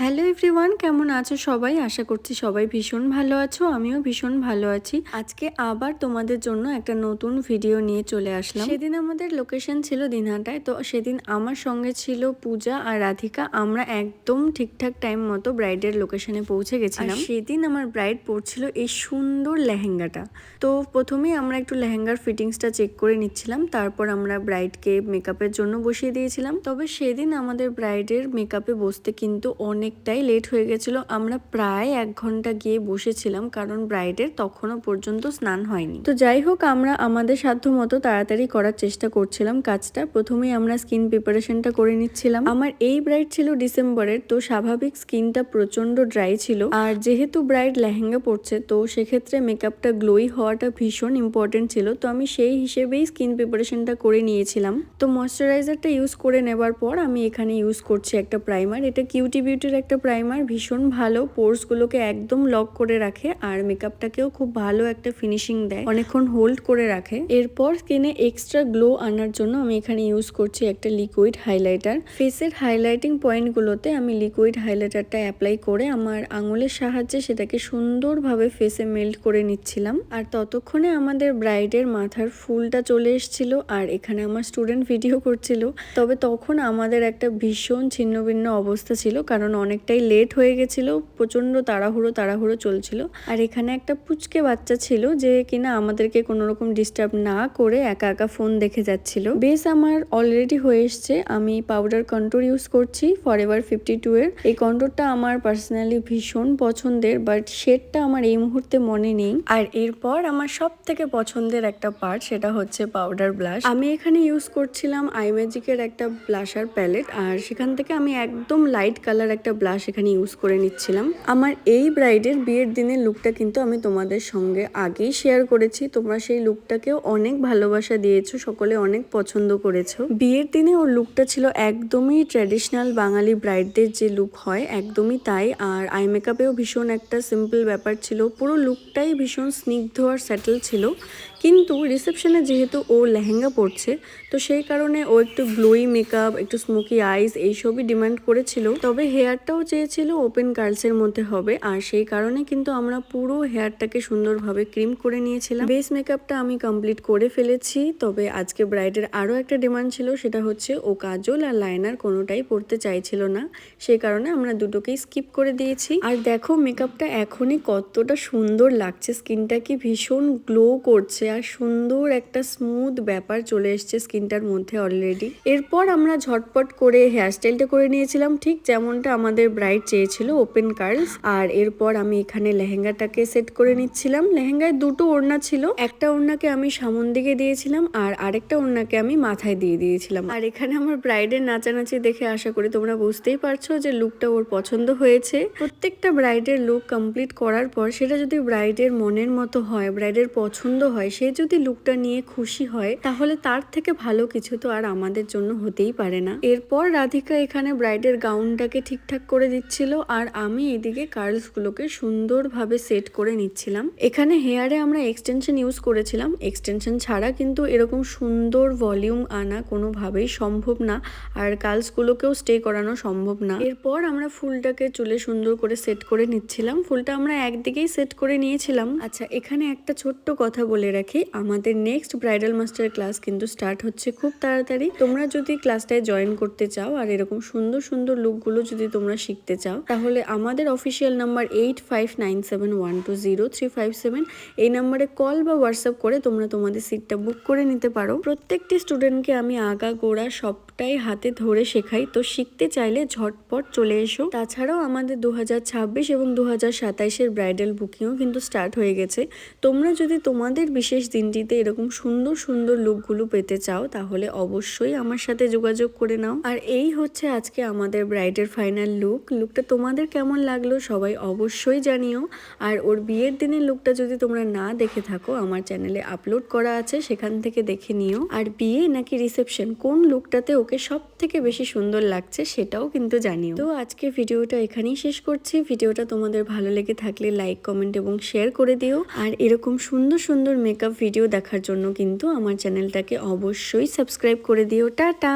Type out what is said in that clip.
Hello everyone কেমন আছো সবাই? আশা করছি সবাই ভীষণ ভালো আছো আমিও ভীষণ ভালো আছি। আজকে আবার তোমাদের জন্য একটা নতুন ভিডিও নিয়ে চলে আসলাম। সেদিন আমাদের লোকেশন ছিল দিনহাটায় তো সেদিন আমার সঙ্গে ছিল পূজা আর রাধিকা। আমরা একদম ঠিকঠাক টাইম মতো ব্রাইডের লোকেশনে পৌঁছে গেছিলাম। সেদিন আমার ব্রাইড পরছিল এই সুন্দর লেহেঙ্গাটা। তো প্রথমেই আমরা একটু লেহেঙ্গার ফিটিংসটা চেক করে নিচ্ছিলাম তারপর আমরা ব্রাইডকে মেকআপের জন্য বসিয়ে দিয়েছিলাম। তবে সেদিন আমাদের ব্রাইডের মেকআপে বসতে কিন্তু অনেকটাই লেট হয়ে গেছিল। আমরা প্রায় এক ঘণ্টা গিয়ে বসেছিলাম, কারণ ব্রাইডের তখনও পর্যন্ত স্নান হয়নি। তো যাই হোক, আমরা আমাদের সাধ্য মতো তাড়াতাড়ি করার চেষ্টা করছিলাম কাজটা। প্রথমেই আমরা স্কিন প্রিপারেশনটা করে নিচ্ছিলাম। আমার এই ব্রাইড ছিল ডিসেম্বরের, তো স্বাভাবিক স্কিনটা প্রচণ্ড ড্রাই ছিল। আর যেহেতু ব্রাইড লেহেঙ্গা পরছে, তো সেক্ষেত্রে মেকআপটা গ্লোই হওয়াটা ভীষণ ইম্পর্টেন্ট ছিল। তো আমি সেই হিসেবেই স্কিন প্রিপারেশনটা করে নিয়েছিলাম। তো ময়শ্চারাইজারটা ইউজ করে নেবার পর আমি এখানে ইউজ করছি একটা প্রাইমার এটা কিউটি বিউটির একটা প্রাইমার ভীষণ ভালো পোর্সগুলোকে একদম লক করে রাখে আর মেকআপটাকেও খুব ভালো একটা ফিনিশিং দেয়। অনেকক্ষণ হোল্ড করে রাখে। এরপর স্কিনে এক্সট্রা গ্লো আনার জন্য আমি এখানে ইউজ করছি একটা লিকুইড হাইলাইটার ফেসের হাইলাইটিং পয়েন্টগুলোতে আমি লিকুইড হাইলাইটারটা অ্যাপ্লাই করে আমার আঙুলের সাহায্যে সেটাকে সুন্দরভাবে ফেসে মেল্ট করে নিচ্ছিলাম। আর ততক্ষণে আমাদের ব্রাইডের মাথার ফুলটা চলে এসেছিল আর এখানে আমার স্টুডেন্ট ভিডিও করছিল। তবে তখন আমাদের একটা ভীষণ ছিন্নভিন্ন অবস্থা ছিল কারণ অনেকটাই লেট হয়ে গেছিল, প্রচণ্ড তাড়াহুড়ো তাড়াহুড়ো চলছিল। আর এখানে একটা পুচকে বাচ্চা ছিল যে কিনা আমাদেরকে কোনো রকম ডিস্টার্ব না করে একা একা ফোন দেখে যাচ্ছিল। বেশ আমার অলরেডি হয়ে এসছে, আমি পাউডার কন্ট্রোল ইউজ করছি ফর এভার ফিফটি টু এর। এই কন্ট্রোলটা আমার পার্সোনালি ভীষণ পছন্দের বাট শেডটা আমার এই মুহূর্তে মনে নেই। আর এরপর আমার সব থেকে পছন্দের একটা পার্ট সেটা হচ্ছে পাউডার ব্লাশ আমি এখানে ইউজ করছিলাম আইম্যাজিকের একটা ব্লাশার প্যালেট আর সেখান থেকে আমি একদম লাইট কালার একটা ব্লাশ এখানে ইউজ করে নিচ্ছিলাম। আমার এই ব্রাইডের বিয়ের দিনের লুকটা কিন্তু আমি তোমাদের সঙ্গে আগেই শেয়ার করেছি। তোমরা সেই লুকটাকেও অনেক ভালোবাসা দিয়েছ, সকলে অনেক পছন্দ করেছ। বিয়ের দিনে ওর লুকটা ছিল একদমই ট্র্যাডিশনাল বাঙালি ব্রাইডদের যে লুক হয়, একদমই তাই। আর আই মেকআপেও ভীষণ একটা সিম্পল ব্যাপার ছিল। পুরো লুকটাই ভীষণ স্নিগ্ধ আর সেটেল ছিল। কিন্তু রিসেপশনে যেহেতু ও লেহেঙ্গা পরছে, তো সেই কারণে ও একটু গ্লোই মেকআপ একটু স্মোকি আইস এইসবই ডিমান্ড করেছিল। তবে হেয়ারটাও চেয়েছিল ওপেন কার্লসের মধ্যে হবে, আর সেই কারণে কিন্তু আমরা পুরো হেয়ারটাকে সুন্দরভাবে ক্রিম করে নিয়েছিলাম। বেস মেকআপটা আমি কমপ্লিট করে ফেলেছি, তবে আজকে ব্রাইডের আরও একটা ডিমান্ড ছিল, সেটা হচ্ছে ও কাজল আর লাইনার কোনোটাই পরতে চাইছিল না সেই কারণে আমরা দুটোকেই স্কিপ করে দিয়েছি। আর দেখো মেকআপটা এখনই কতটা সুন্দর লাগছে স্কিনটা কি ভীষণ গ্লো করছে, আর সুন্দর একটা স্মুথ ব্যাপার চলে এসছে স্কিনটার মধ্যে অলরেডি এরপর আমরা ঝটপট করে হেয়ারস্টাইলটা করে নিয়েছিলাম, ঠিক যেমনটা আমাদের ব্রাইড চেয়েছিল ওপেন কার্লস আর এরপর আমি এখানে লেহেঙ্গাটাকে সেট করে নিচ্ছিলাম। লেহেঙ্গায় দুটো ওড়না ছিল, একটা ওড়নাকে আমি সামন দিকে দিয়েছিলাম, আর আরেকটা ওড়নাকে আমি মাথায় দিয়ে দিয়েছিলাম। আর এখানে আমার ব্রাইডের নাচানাচি দেখে আশা করি তোমরা বুঝতেই পারছ যে লুকটা ওর পছন্দ হয়েছে। প্রত্যেকটা ব্রাইডের লুক কমপ্লিট করার পর সেটা যদি ব্রাইডের মনের মতো হয় ব্রাইডের পছন্দ হয়, সে যদি লুকটা নিয়ে খুশি হয়, তাহলে তার থেকে ভালো কিছু তো আর আমাদের জন্য হতেই পারে না। এরপর রাধিকা এখানে ব্রাইডের গাউনটাকে ঠিকঠাক করে দিচ্ছিল আর আমি এদিকে কার্লসগুলোকে সুন্দরভাবে সেট করে নিচ্ছিলাম। এখানে হেয়ারে আমরা এক্সটেনশন ইউজ করেছিলাম। এক্সটেনশন ছাড়া কিন্তু এরকম সুন্দর ভলিউম আনা কোনোভাবেই সম্ভব না আর কার্লসগুলোকেও স্টে করানো সম্ভব না। এরপর আমরা ফুলটাকে চুলে সুন্দর করে সেট করে নিচ্ছিলাম। ফুলটা আমরা একদিকেই সেট করে নিয়েছিলাম। আচ্ছা এখানে একটা ছোট্ট কথা বলে রাখি। আমাদের নেক্সট ব্রাইডাল মাস্টার ক্লাস কিন্তু স্টার্ট হচ্ছে খুব তাড়াতাড়ি। তোমরা যদি ক্লাসটায় জয়েন করতে চাও আর এরকম সুন্দর সুন্দর লুকগুলো যদি তোমরা শিখতে চাও, তাহলে আমাদের official number eight five nine seven one two zero three five seven এই নাম্বারে কল বা হোয়াটসঅ্যাপ করে তোমরা তোমাদের সিটটা বুক করে নিতে পারো। প্রত্যেকটি স্টুডেন্টকে আমি আগা, গোড়া সবটাই হাতে ধরে শেখাই, তো শিখতে চাইলে ঝটপট চলে এসো। তাছাড়াও আমাদের দু হাজার ছাব্বিশ এবং দু হাজার সাতাইশের ব্রাইডাল বুকিংও কিন্তু স্টার্ট হয়ে গেছে। তোমরা যদি তোমাদের বিশেষ দিনটিতে এরকম সুন্দর সুন্দর লুকগুলো পেতে চাও, তাহলে অবশ্যই আমার সাথে যোগাযোগ করে নাও। আর এই হচ্ছে আজকে আমাদের ব্রাইডের ফাইনাল লুক লুকটা তোমাদের কেমন লাগল সবাই অবশ্যই জানিও। আর ওর বিয়ের দিনের লুকটা যদি তোমরা না দেখে থাকো, আমার চ্যানেলে আপলোড করা আছে, সেখান থেকে দেখে নিও। আর বিয়ে নাকি রিসেপশন কোন লুকটাতে ওকে সব থেকে বেশি সুন্দর লাগছে সেটাও কিন্তু জানিও। তো আজকে ভিডিওটা এখানেই শেষ করছি। ভিডিওটা তোমাদের ভালো লেগে থাকলে লাইক কমেন্ট এবং শেয়ার করে দিও। আর এরকম সুন্দর সুন্দর মেকআপ ভিডিও দেখার জন্য কিন্তু আমার চ্যানেলটাকে অবশ্যই সাবস্ক্রাইব করে দিও। টাটা!